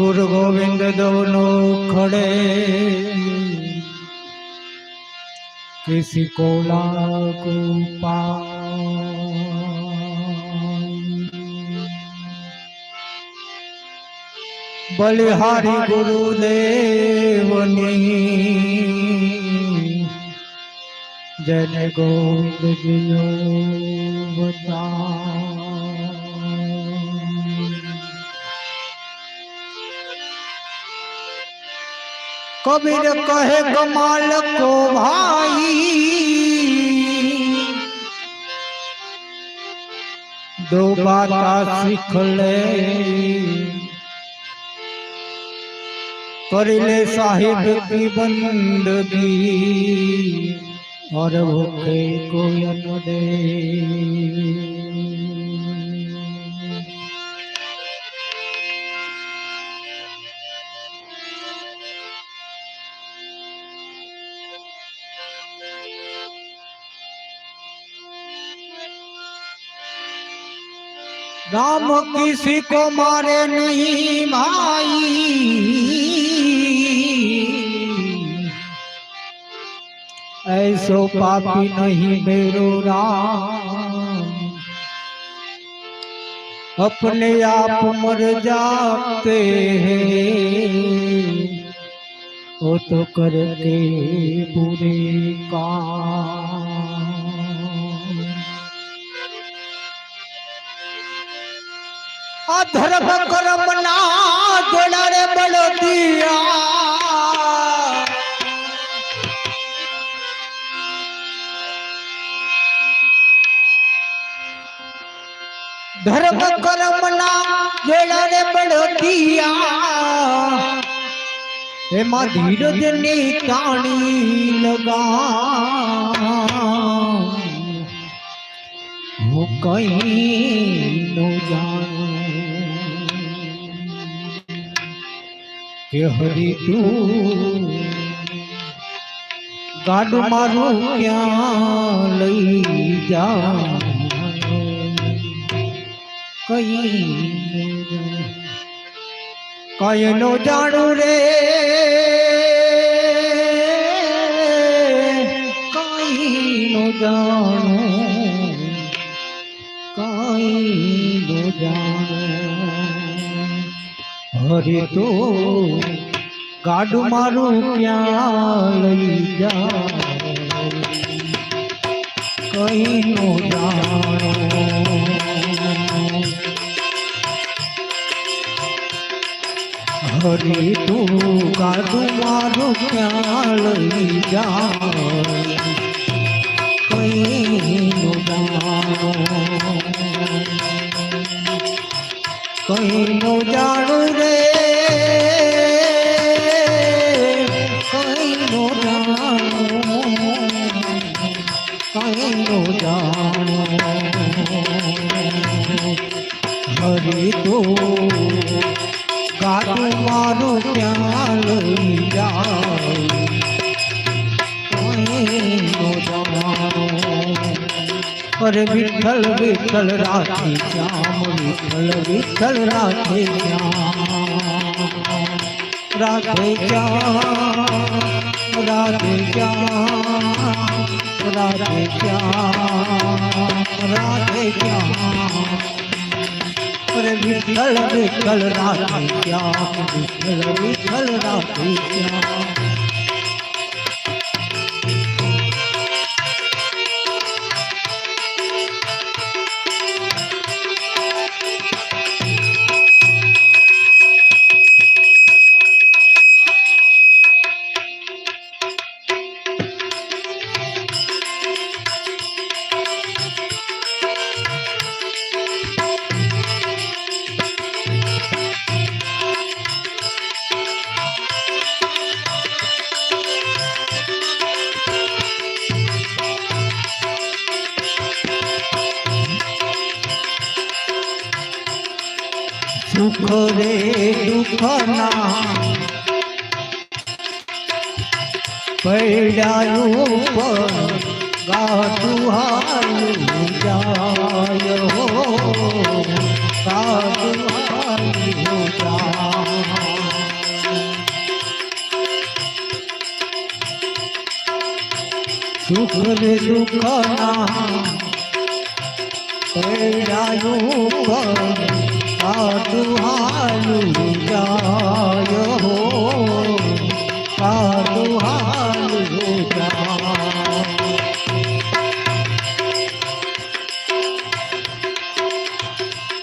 ਗੁਰ ਗੋਬਿੰਦ ਦੋਨੋ ਖੜੇ ਕਿਸੇ ਕੋ ਲਾਕ ਪਾ બલિહારી ગુરુદેવની જન ગોવિંદ બતા કબીર કહે કમાલ કો ભાઈ दो बात सीख ले कर ले साहिब की बंदगी और भूखे को न दे राम किसी को मारे नहीं भाई ऐसो पापी नहीं, मेरो राम। अपने आप मर जाते हैं। वो तो करके बुरे काम। આ ધર્મ કર્મ ના જોડારે બળદિયા. ધર્મ કર્મ ના જોડારે બળદિયા. એમાં ધીરજની તાણી લગા હું કઈ નો જાણું. કે હરી તું? ગાડ મારું ક્યાં લઈ જા કઈ કઈ નો જાણું રે? કઈ નો જાણું હરે તો. ગાડું મારું ક્યાં લઈ જા. અરે વિઠ્ઠલ વિઠ્ઠલ રાખે શ્યામ વિઠ્ઠલ વિઠ્ઠલ રાખે શ્યામ રાખે શ્યામ રાખે શ્યામ રાખે શ્યામ રાખે શ્યામ પર વિઠ્ઠલ વિઠ્ઠલ રાખે શ્યામ વિઠ્ઠલ વિઠ્ઠલ રાખે શ્યામ સુખ ને દુઃખના પૈડાયું પર ગાતું હાલું જાય હો ગાતું હાલું જાય.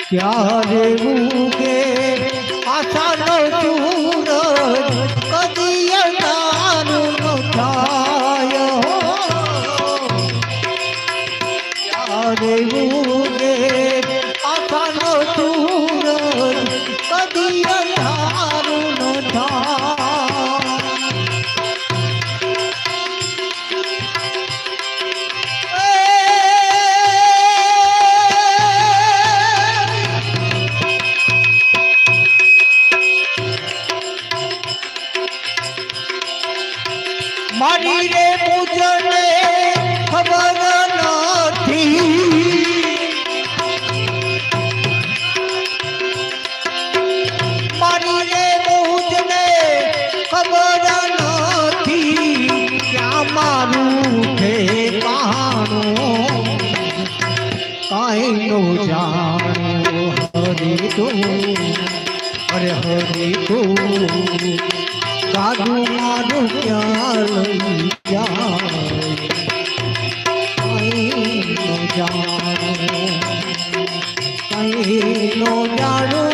ક્યારે ઉગે સાધુ મારું ક્યાં લઈ જાય. કઈ નો જાણું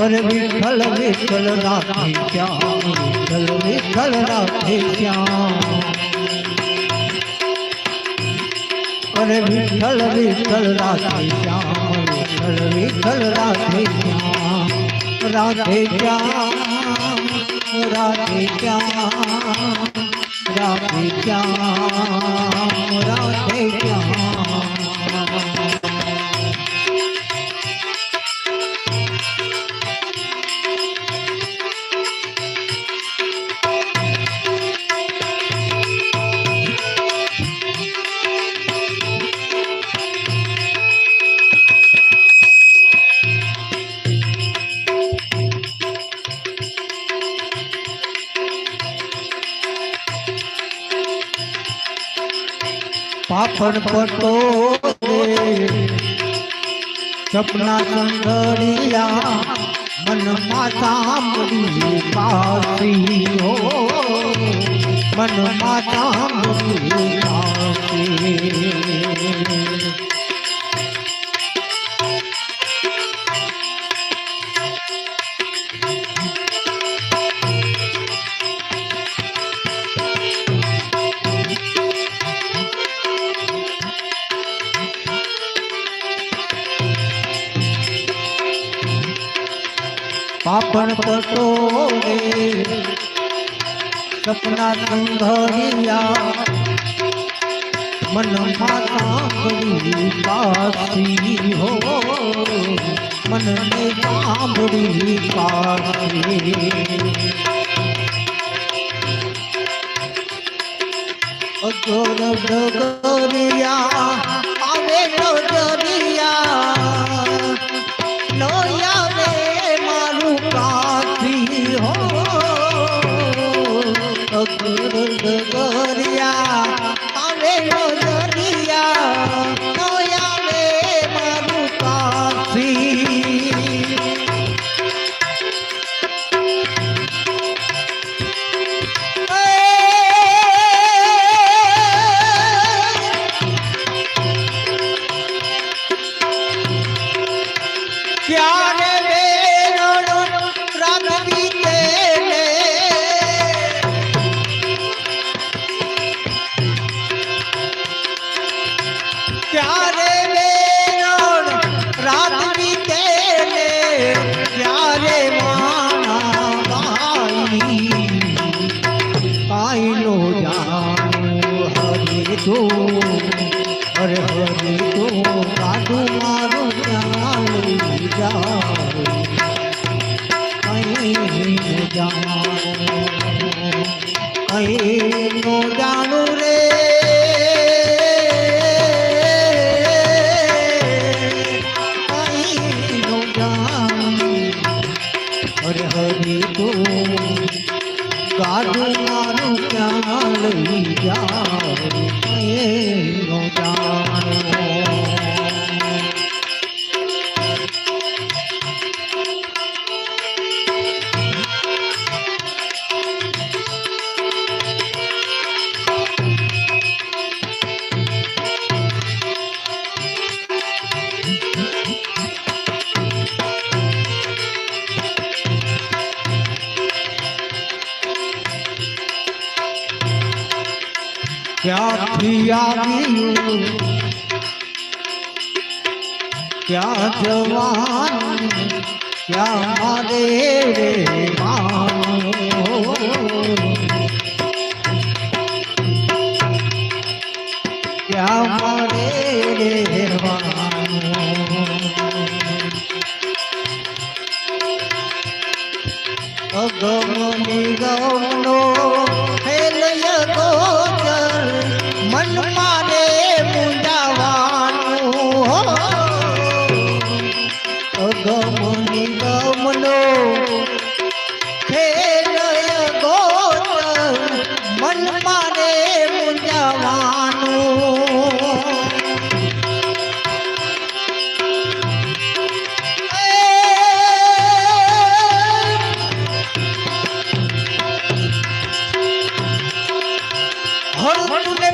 અરે વિઠ્ઠલ વિઠ્ઠલ રાખી શ્યામ વિઠ્ઠલ વિઠ્ઠલ રાધે શ્યામ અરે વિઠ્ઠલ વિઠ્ઠલ રાધે શ્યામ વિઠ્ઠલ વિઠ્ઠલ રાધે શ્યામ રાધે શ્યામ રાધે શ્યામ રાધે શ્યામ પાપડ પટો સપના સંગડિયા મનમાં સાંભળી પાસી હો. મનમાં સાંભળી પાસી. સપના સંઘરિયા મન માતા કરી પાસી હો મનને સાંભળી પાસી અગર ડગરિયા આવે નજરિયા তো કાઢું મારું ક્યાં લઈ જાઓ ક્યાં જવાનું ક્યાં મારે રે મા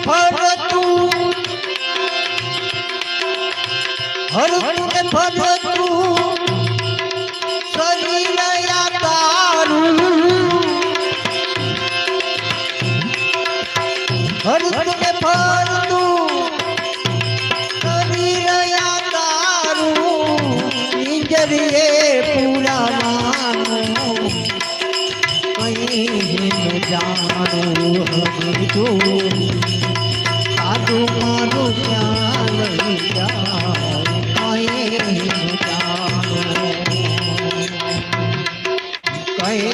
ફરતું હરતું ફરતું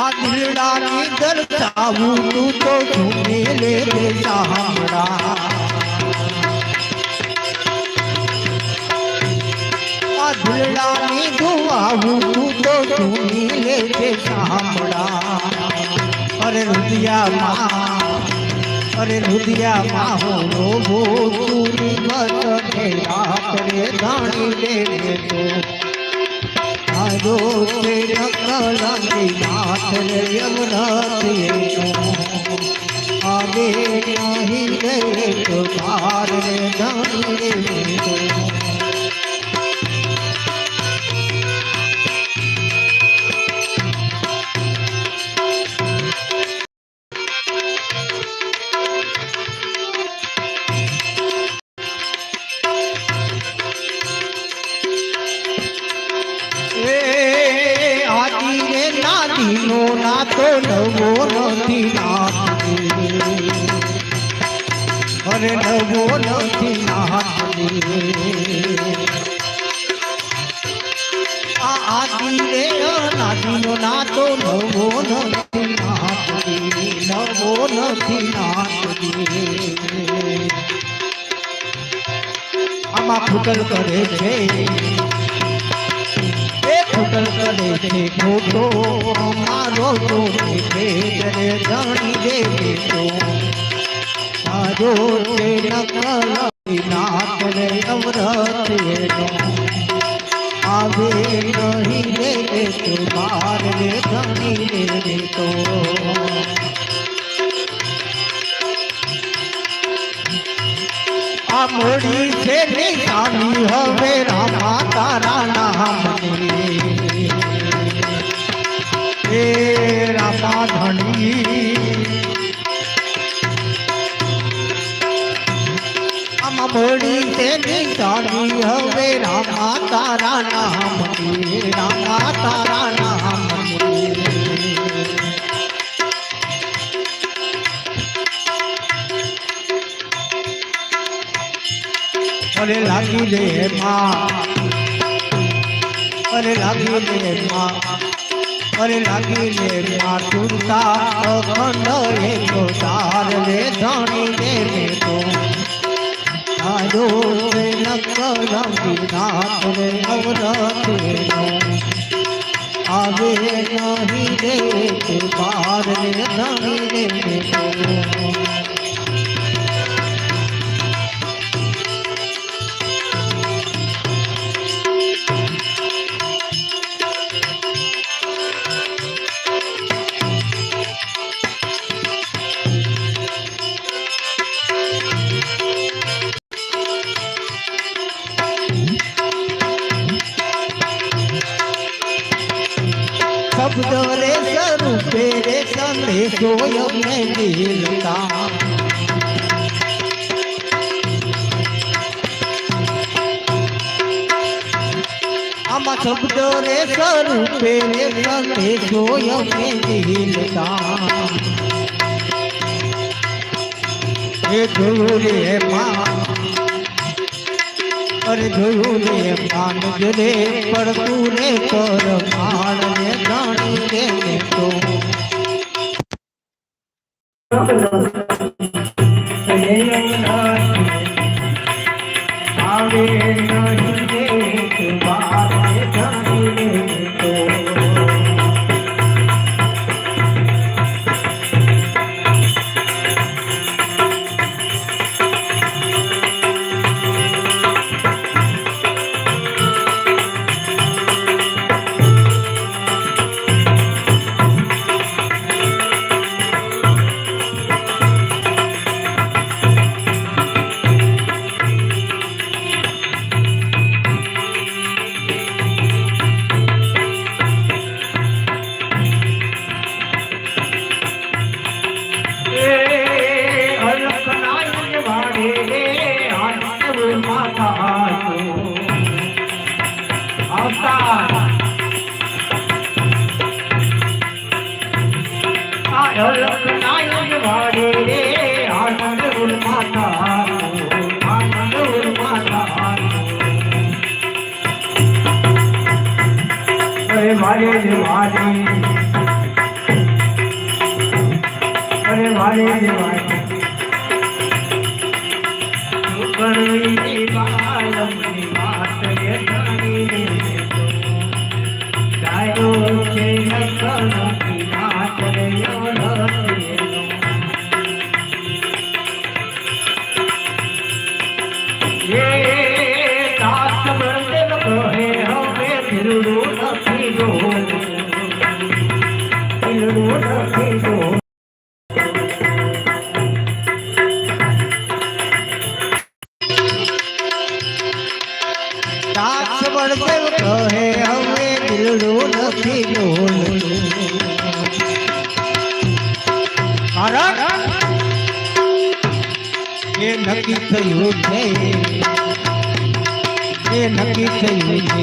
આ દિલડાની દર્શાવું તું તો ઝૂમે લે સાંભળા આ દિલડાની ધુવાવું તું તો ઝૂમે લે સાંભળા અરે રુદિયામાં અરે રુદિયામાં હું રોગો તું મત કરે જાણી લે તો મારો કે નકલાની આવે નહીં નથી ખોટો મારો તો જાણી દેવી તો મારો તે નકલ નાથ ને નવરત એનો આવે નહીં દેવે તો બાર ને ધણી દેવે તો મોડી છે ને સામી, હવે રામા તારા નામની હે રામા ધણી મોડી છે નિશાની હવે રામા તારા નામની રામા તારા નામની અરે લાગી રે માં અરે લાગી રે માં અરે લાગી રે માં તુરતા અખંડ એકો તાર રે ધણી રે તો આજો રે નકરંગી નાથ રે અવરત રે આવે નહીં રે તું બાર રે ધણી રે તો શબ્દ રે સ્વરૂપે રે સંદેશો યમને મિલતા એ જોયું રે માં અરે જોયું રે માન રે પડતું રે પર માણ ને જાણી રે તો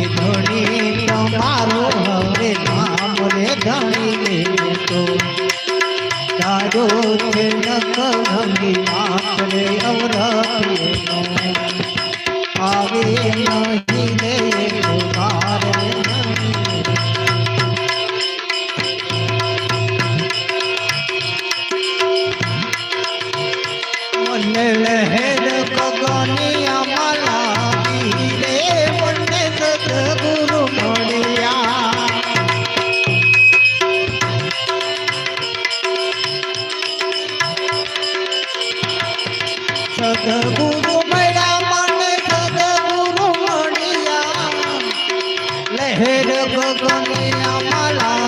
ધણી તમારું હવે નામ રે ધણી તો. તારો છે ફેર ભગવાન માલા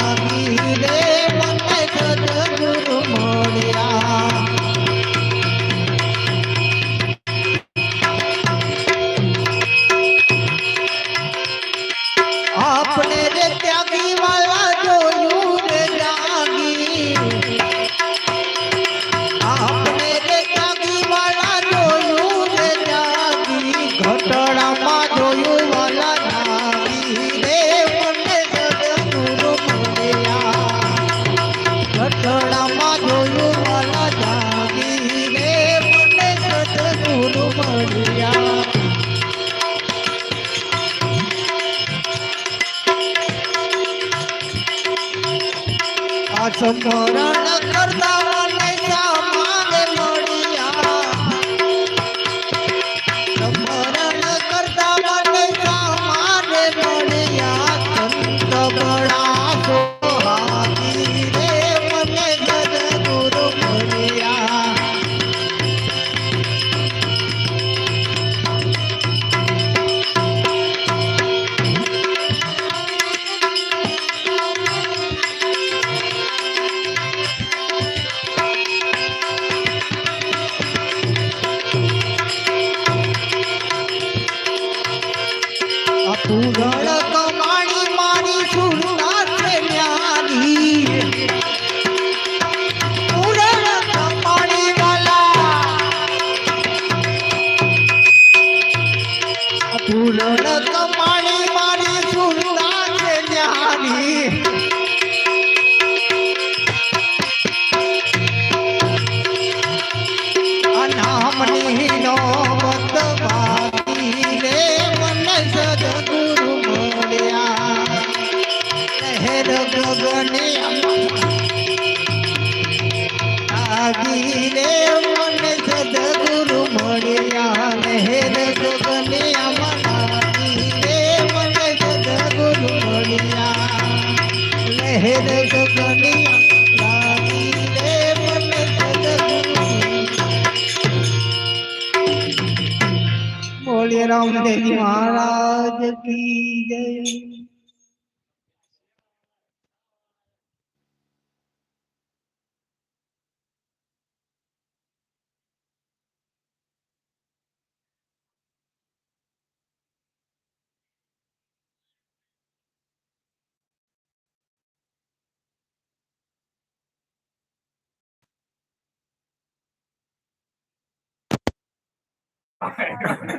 সম্পূর্ণ কর্তা। તું ગણ બોલે રામદેવજી મહારાજ કી જય. right, right.